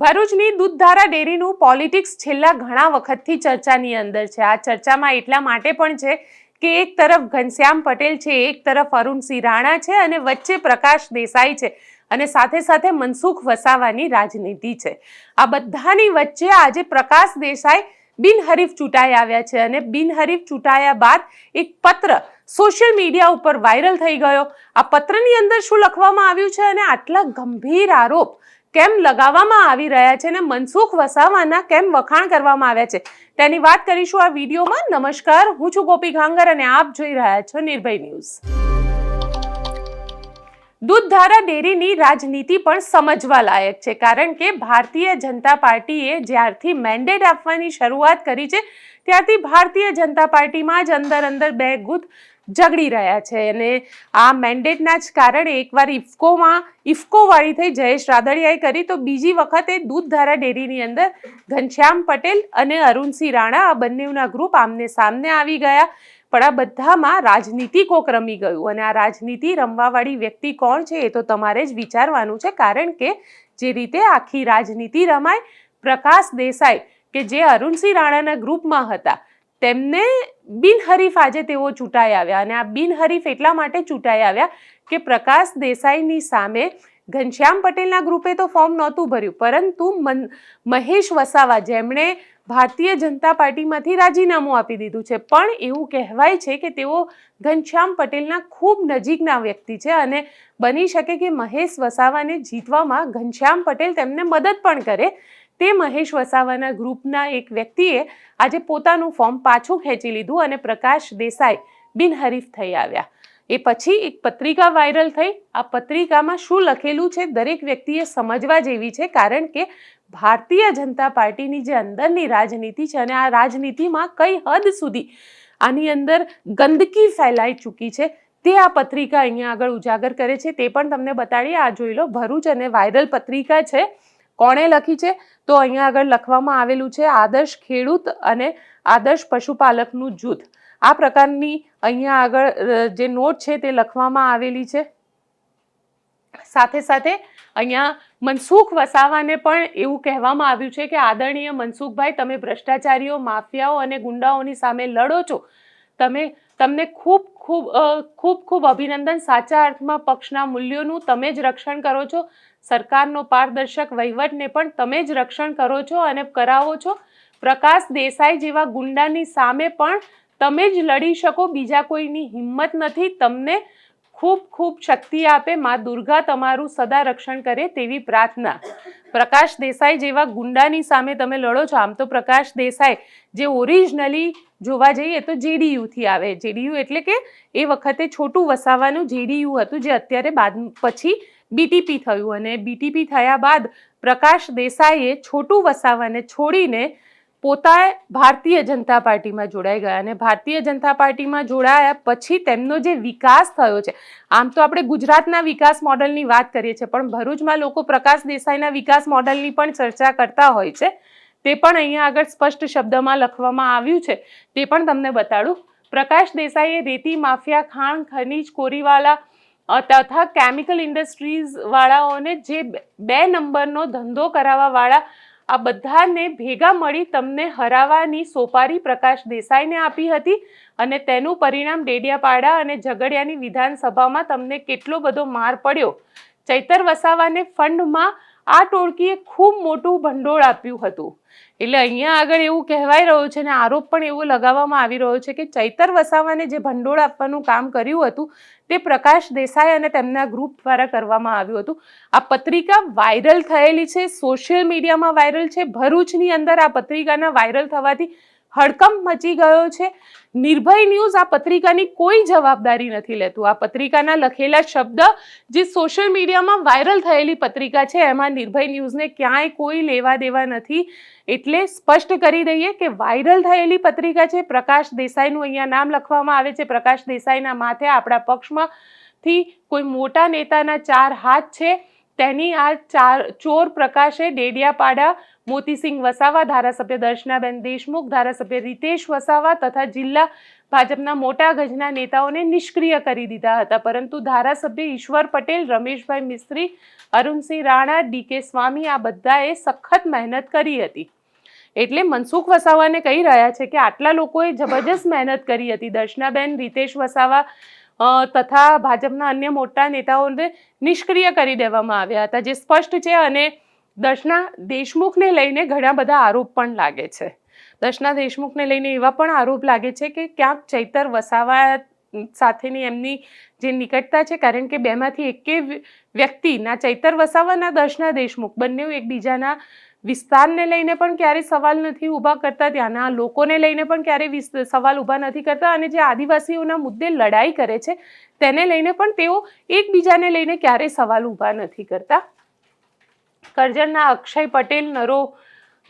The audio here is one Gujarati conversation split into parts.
ભરૂચની દૂધધારા ડેરીનું પોલિટિક્સ છેલ્લા ઘણા વખતથી ચર્ચાની અંદર છે. આ ચર્ચામાં એટલા માટે પણ છે કે એક તરફ ઘનશ્યામ પટેલ છે, એક તરફ અરુણસિંહ રાણા છે અને વચ્ચે પ્રકાશ દેસાઈ છે અને સાથે સાથે મનસુખ વસાવાની રાજનીતિ છે. આ બધાની વચ્ચે આજે પ્રકાશ દેસાઈ બિનહરીફ ચૂંટાઈ આવ્યા છે અને બિનહરીફ ચૂંટાયા બાદ એક પત્ર સોશિયલ મીડિયા ઉપર વાયરલ થઈ ગયો. આ પત્રની અંદર શું લખવામાં આવ્યું છે અને આટલા ગંભીર આરોપ કેમ લગાવવામાં આવી રહ્યા છે અને મનસુખ વસાવાના કેમ વખાણ કરવામાં આવ્યા છે? તેની વાત કરીશું આ વિડીયોમાં. નમસ્કાર, હું છું ગોપી ઘાંગર અને આપ જોઈ રહ્યા છો નિર્ભય ન્યૂઝ. દૂધધારા ડેરીની રાજનીતિ પણ સમજવા લાયક છે, કારણ કે ભારતીય જનતા પાર્ટીએ જ્યારથી મેન્ડેટ આપવાની શરૂઆત કરી છે, ત્યારથી ભારતીય જનતા પાર્ટીમાં જ અંદર અંદર બે ગુટ ઝઘડી રહ્યા છે અને આ મેન્ડેટના જ કારણે એકવાર ઇફકોમાં, ઇફકોવાળી થઈ જયેશ રાદડિયાએ કરી તો બીજી વખતે દૂધધારા ડેરીની અંદર ઘનશ્યામ પટેલ અને અરુણસિંહ રાણા આ બંનેના ગ્રુપ આમને સામને આવી ગયા. પણ આ બધામાં રાજનીતિ કોક રમી ગયું અને આ રાજનીતિ રમવાવાળી વ્યક્તિ કોણ છે એ તો તમારે જ વિચારવાનું છે. કારણ કે જે રીતે આખી રાજનીતિ રમાય, પ્રકાશ દેસાઈ કે જે અરુણસિંહ રાણાના ગ્રુપમાં હતા તેમને બિનહરીફ આજે તેઓ ચૂંટાઈ આવ્યા અને આ બિનહરીફ એટલા માટે ચૂંટાઈ આવ્યા કે પ્રકાશ દેસાઈની સામે ઘનશ્યામ પટેલના ગ્રુપે તો ફોર્મ નહોતું ભર્યું, પરંતુ મન, મહેશ વસાવા જેમણે ભારતીય જનતા પાર્ટીમાંથી રાજીનામું આપી દીધું છે. પણ એવું કહેવાય છે કે તેઓ ઘનશ્યામ પટેલના ખૂબ નજીકના વ્યક્તિ છે અને બની શકે કે મહેશ વસાવાને જીતવામાં ઘનશ્યામ પટેલ તેમને મદદ પણ કરે. તે મહેશ વસાવાના ગ્રુપના એક વ્યક્તિએ આજે પોતાનું ફોર્મ પાછું ખેંચી લીધું અને પ્રકાશ દેસાઈ બિનહરીફ થઈ આવ્યા. એ પછી એક પત્રિકા વાયરલ થઈ. આ પત્રિકામાં શું લખેલું છે દરેક વ્યક્તિએ સમજવા જેવી છે કારણ કે ભારતીય જનતા પાર્ટીની જે અંદરની રાજનીતિ છે અને આ રાજનીતિમાં કઈ હદ સુધી આની અંદર ગંદકી ફેલાઈ ચૂકી છે તે આ પત્રિકા અહીંયા આગળ ઉજાગર કરે છે. તે પણ તમને બતાડીએ. આ જોઈ લો, ભરૂચ અને વાયરલ પત્રિકા છે. કોણે લખી છે? તો અહીંયા આગળ લખવામાં આવેલું છે આદર્શ ખેડૂત અને આદર્શ પશુપાલકનું જૂથ. આ પ્રકારની અહીંયા આગળ જે નોટ છે તે લખવામાં આવેલી છે. સાથે સાથે અહીંયા મનસુખ વસાવાને પણ એવું કહેવામાં આવ્યું છે કે, આદરણીય મનસુખભાઈ, તમે ભ્રષ્ટાચારીઓ, માફિયાઓ અને ગુંડાઓની સામે લડો છો. તમે, તમને ખૂબ ખૂબ ખૂબ ખૂબ અભિનંદન. સાચા અર્થમાં પક્ષના મૂલ્યોનું તમે જ રક્ષણ કરો છો. સરકારનો પારદર્શક વહીવટને પણ તમે જ રક્ષણ કરો છો અને કરાવો છો. પ્રકાશ દેસાઈ જેવા ગુંડાની સામે પણ તમે જ લડી શકો. બીજા કોઈની હિંમત નથી. તમને ખૂબ ખૂબ શક્તિ આપે. માં દુર્ગા તમારું સદા રક્ષણ કરે તેવી પ્રાર્થના. પ્રકાશ દેસાઈ જેવા ગુંડાની સામે તમે લડો છો. આમ તો પ્રકાશ દેસાઈ જે ઓરિજિનલી જોવા જઈએ તો જેડીયુથી આવે. જેડીયુ એટલે કે એ વખતે છોટું વસાવાનું જેડીયુ હતું, જે અત્યારે બાદ પછી બીટીપી થયું અને બીટીપી થયા બાદ પ્રકાશ દેસાઈએ છોટું વસાવાને છોડીને પોતા ભારતીય જનતા પાર્ટીમાં જોડાઈ ગયા અને ભારતીય જનતા પાર્ટીમાં જોડાયા પછી તેમનો જે વિકાસ થયો છે, આમ તો આપણે ગુજરાતના વિકાસ મોડલની વાત કરીએ છીએ, પણ ભરૂચમાં લોકો પ્રકાશ દેસાઈના વિકાસ મોડલની પણ ચર્ચા કરતા હોય છે, તે પણ અહીંયા આગળ સ્પષ્ટ શબ્દમાં લખવામાં આવ્યું છે, તે પણ તમને બતાડું. પ્રકાશ દેસાઈએ રેતી માફિયા, ખાણ, ખનીજ, કોરીવાલા તથા કેમિકલ ઇન્ડસ્ટ્રીઝ વાળાઓને જે બે- નંબરનો ધંધો કરાવવા વાળા, આ બધાને ભેગા મળી તમને હરાવવાની સોપારી પ્રકાશ દેસાઈને આપી હતી અને તેનું પરિણામ ડેડિયાપાડા અને ઝઘડિયાની વિધાનસભામાં તમને કેટલો બધો માર પડ્યો. ચૈતર વસાવાને ફંડમાં આ ટોળકીએ ખૂબ મોટું ભંડોળ આપ્યું હતું. એટલે અહીંયા આગળ એવું કહેવાય રહ્યું છે અને આરોપ પણ એવો લગાવવામાં આવી રહ્યો છે કે ચૈતર વસાવાને જે ભંડોળ આપવાનું કામ કર્યું હતું, તે પ્રકાશ દેસાઈ અને તેમના ગ્રુપ દ્વારા કરવામાં આવ્યું હતું. આ પત્રિકા વાયરલ થયેલી છે સોશિયલ મીડિયામાં વાયરલ છે, ભરૂચની અંદર આ પત્રિકાના વાયરલ થવાથી હડકંપ મચી ગયો છે. નિર્ભય ન્યૂઝ આ પત્રિકાની કોઈ જવાબદારી નથી લેતું. આ પત્રિકાના લખેલા શબ્દ જે સોશિયલ મીડિયામાં વાયરલ થયેલી પત્રિકા છે, એમાં નિર્ભય ન્યૂઝને ક્યાંય કોઈ લેવા દેવા નથી. એટલે સ્પષ્ટ કરી દઈએ કે વાયરલ થયેલી પત્રિકા છે. પ્રકાશ દેસાઈનું અહીંયા નામ લખવામાં આવે છે. પ્રકાશ દેસાઈના માથે આપણા પક્ષમાંથી કોઈ મોટા નેતાના ચાર હાથ છે. તેની આ ચાર ચોર પ્રકાશે ડેડિયાપાડા મોતીસિંહ વસાવા, ધારાસભ્ય દર્શનાબેન દેશમુખ, ધારાસભ્ય રીતેશ વસાવા તથા જિલ્લા ભાજપના મોટા ગજના નેતાઓને નિષ્ક્રિય કરી દીધા હતા. પરંતુ ધારાસભ્ય ઈશ્વર પટેલ, રમેશભાઈ મિસ્ત્રી, અરુણસિંહ રાણા ડીકે સ્વામી આ બધાએ સખત મહેનત કરી હતી. એટલે મનસુખ વસાવાને કહી રહ્યા છે કે આટલા લોકોએ જબરજસ્ત મહેનત કરી હતી. દર્શનાબેન, રીતેશ વસાવા તથા ભાજપના અન્ય મોટા નેતાઓને નિષ્ક્રિય કરી દેવામાં આવ્યા હતા. જે સ્પષ્ટ છે અને દર્શના દેશમુખને લઈને ઘણા બધા આરોપ પણ લાગે છે. દર્શના દેશમુખને લઈને એવા પણ આરોપ લાગે છે કે ક્યાંક ચૈતર વસાવા સાથેની એમની જે નિકટતા છે, કારણ કે બેમાંથી એકે વ્યક્તિ, ના ચૈતર વસાવા, ના દર્શના દેશમુખ બંને એકબીજાના વિસ્તારને લઈને પણ ક્યારેય સવાલ નથી ઊભા કરતા, ત્યાંના લોકોને લઈને પણ ક્યારેય સવાલ ઊભા નથી કરતા અને જે આદિવાસીઓના મુદ્દે લડાઈ કરે છે, તેને લઈને પણ તેઓ એકબીજાને લઈને ક્યારેય સવાલ ઊભા નથી કરતા. કરજણના અક્ષય પટેલ, નરો,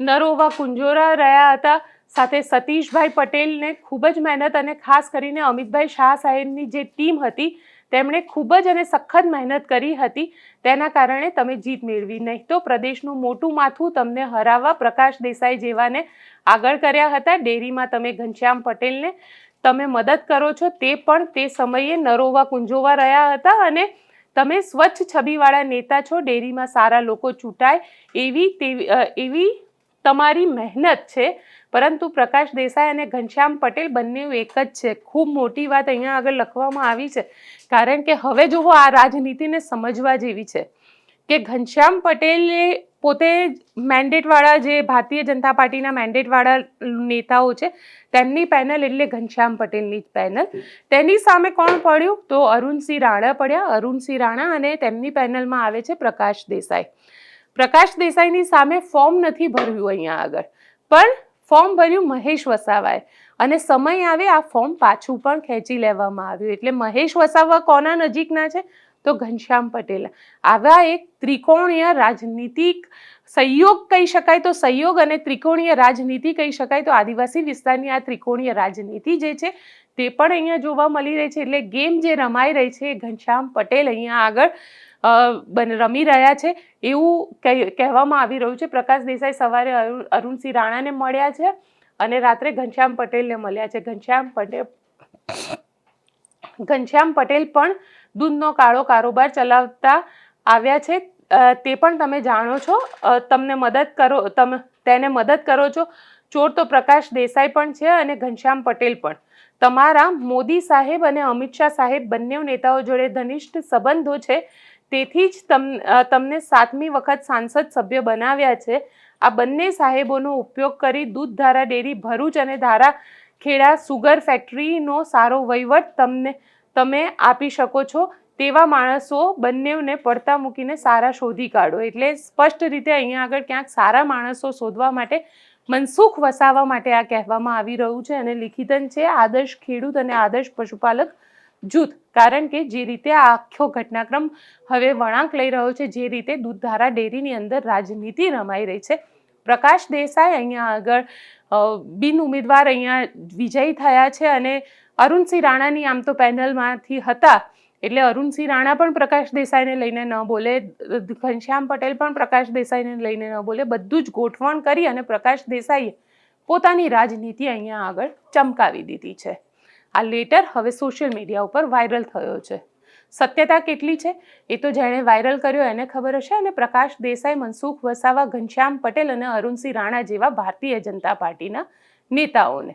નરોવા કુંજોરા રહ્યા હતા. સાથે સતીશભાઈ પટેલને ખૂબ જ મહેનત અને ખાસ કરીને અમિતભાઈ શાહ સાહેબની જે ટીમ હતી, તેમણે ખૂબ જ અને સખત મહેનત કરી હતી. તેના કારણે તમે જીત મેળવી. નહીં તો પ્રદેશનું મોટું માથું તમને હરાવવા પ્રકાશ દેસાઈ જેવાને આગળ કર્યા હતા. ડેરીમાં તમે ઘનશ્યામ પટેલને તમે મદદ કરો છો તે પણ તે સમયે નરોવા કુંજોવા રહ્યા હતા અને તમે સ્વચ્છ છબીવાળા નેતા છો, ડેરીમાં સારા લોકો ચૂંટાય એવી તેવી એવી તમારી મહેનત છે. પરંતુ પ્રકાશ દેસાઈ અને ઘનશ્યામ પટેલ બંને એક જ છે. ખૂબ મોટી વાત અહીંયા આગળ લખવામાં આવી છે. કારણ કે હવે જુઓ આ રાજનીતિને સમજવા જેવી છે. કે ઘનશ્યામ પટેલે પોતે મેન્ડેટવાળા જે ભારતીય જનતા પાર્ટીના મેન્ડેટવાળા નેતાઓ છે, તેમની પેનલ એટલે ઘનશ્યામ પટેલની પેનલ. તેની સામે કોણ પડ્યું? તો અરુણસિંહ રાણા પડ્યા. અરુણસિંહ રાણા અને તેમની પેનલમાં આવે છે પ્રકાશ દેસાઈ. પ્રકાશ દેસાઈની સામે ફોર્મ નથી ભર્યું અહીંયા આગળ. પણ ફોર્મ ભર્યું મહેશ વસાવાએ. અને સમય આવે આ ફોર્મ પાછું પણ ખેંચી લેવામાં આવ્યું. એટલે મહેશ વસાવા કોના નજીકના છે? તો ઘનશ્યામ પટેલ. આવા એક ત્રિકોણીય રાજનીતિક સહયોગ કહી શકાય તો સહયોગ અને ત્રિકોણીય રાજનીતિ કહી શકાય તો આદિવાસી વિસ્તારની આ ત્રિકોણીય રાજનીતિ જે છે તે પણ અહીંયા જોવા મળી રહી છે. એટલે ગેમ જે રમાઈ રહી છે ઘનશ્યામ પટેલ અહીંયા આગળ રમી રહ્યા છે. એવું કહે- કહેવામાં આવી રહ્યું છે. પ્રકાશ દેસાઈ સવારે અરુણ- અરુણસિંહ રાણાને મળ્યા છે અને રાત્રે ઘનશ્યામ પટેલને મળ્યા છે. ઘનશ્યામ પટેલ ઘનશ્યામ પટેલ પણ દૂધનો કાળો કારોબાર ચલાવતા આવ્યા છે. તે પણ તમે જાણો છો. તમને મદદ કરો, તમે, તેને મદદ કરો છો. ચોર તો પ્રકાશ દેસાઈ પણ છે અને ઘનશ્યામ પટેલ પણ. તમારા મોદી સાહેબ અને અમિત શાહ સાહેબ બંને નેતાઓ જોડે ઘનિષ્ઠ સંબંધો છે. તેથી જ તમ તમને સાતમી વખત સાંસદ સભ્ય બનાવ્યા છે. આ બંને સાહેબોનો ઉપયોગ કરી દૂધ ધારા ડેરી ભરૂચ અને ધારા ખેડા સુગર ફેક્ટરીનો સારો વહીવટ તમને તમે આપી શકો છો. તેવા માણસો બંનેને પડતા મૂકીને સારા શોધી કાઢો. એટલે સ્પષ્ટ રીતે અહીંયા આગળ ક્યાંક સારા માણસો શોધવા માટે, મનસુખ વસાવા માટે આ કહેવામાં આવી રહ્યું છે અને લિખિતન છે, આદર્શ ખેડૂત અને આદર્શ પશુપાલક જૂથ. કારણ કે જે રીતે આ આખો ઘટનાક્રમ હવે વળાંક લઈ રહ્યો છે, જે રીતે દૂધધારા ડેરીની અંદર રાજનીતિ રમાઈ રહી છે. પ્રકાશ દેસાઈ અહીંયા આગળ બિન ઉમેદવાર અહીંયા વિજયી થયા છે અને અરુણસિંહ રાણાની આમ તો પેનલમાંથી હતા, એટલે અરુણસિંહ રાણા પણ પ્રકાશ દેસાઈને લઈને ન બોલે, ઘનશ્યામ પટેલ પણ પ્રકાશ દેસાઈને લઈને ન બોલે, બધું જ ગોઠવણ કરી અને પ્રકાશ દેસાઈએ પોતાની રાજનીતિ અહીંયા આગળ ચમકાવી દીધી છે. આ લેટર હવે સોશિયલ મીડિયા ઉપર વાયરલ થયો છે. સત્યતા કેટલી છે? એ તો જેણે વાયરલ કર્યો એને ખબર હશે અને પ્રકાશ દેસાઈ, મનસુખ વસાવા, ઘનશ્યામ પટેલ અને અરુણસિંહ રાણા જેવા ભારતીય જનતા પાર્ટીના નેતાઓને